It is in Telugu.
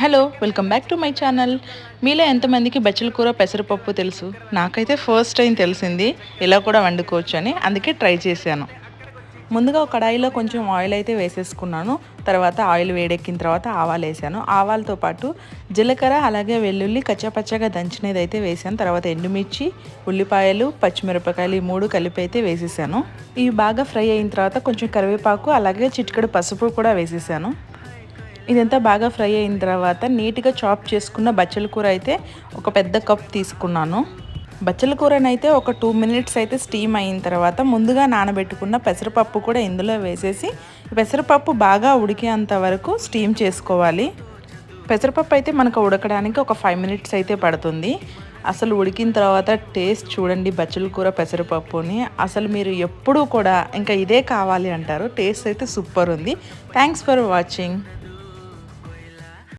Hello welcome back to my channel. మీలో ఎంతమందికి బచ్చల కూర పెసరపప్పు తెలుసు? నాకైతే ఫస్ట్ టైం తెలిసింది. ఇలా కూడా వండుకోవచ్చు అని అందుకే ట్రై చేశాను. ముందుగా ఒక కడాయిలో కొంచెం ఆయిల్ అయితే వేసేసుకున్నాను. తర్వాత ఆయిల్ వేడెక్కిన తర్వాత ఆవాలు వేసాను. ఆవాలతో పాటు జీలకర్ర అలాగే వెల్లుల్లి కచ్చాపచ్చగా దంచినది అయితే వేసాను. తర్వాత ఎండుమిర్చి ఉల్లిపాయలు పచ్చిమిరపకాయలు ఈ మూడు కలిపి అయితే వేసేసాను. ఇవి బాగా ఫ్రై అయిన తర్వాత కొంచెం కరివేపాకు అలాగే చిటికెడు పసుపు కూడా వేసేసాను. ఇదంతా బాగా ఫ్రై అయిన తర్వాత నీట్గా చాప్ చేసుకున్న బచ్చల కూర అయితే ఒక పెద్ద కప్ తీసుకున్నాను. బచ్చల కూరనైతే ఒక టూ మినిట్స్ అయితే స్టీమ్ అయిన తర్వాత ముందుగా నానబెట్టుకున్న పెసరపప్పు కూడా ఇందులో వేసేసి పెసరపప్పు బాగా ఉడికేంత వరకు స్టీమ్ చేసుకోవాలి. పెసరపప్పు అయితే మనకు ఉడకడానికి ఒక ఫైవ్ మినిట్స్ అయితే పడుతుంది. అసలు ఉడికిన తర్వాత టేస్ట్ చూడండి బచ్చల కూర పెసరపప్పుని. అసలు మీరు ఎప్పుడూ కూడా ఇంకా ఇదే కావాలి అంటారు. టేస్ట్ అయితే సూపర్ ఉంది. Thanks for watching.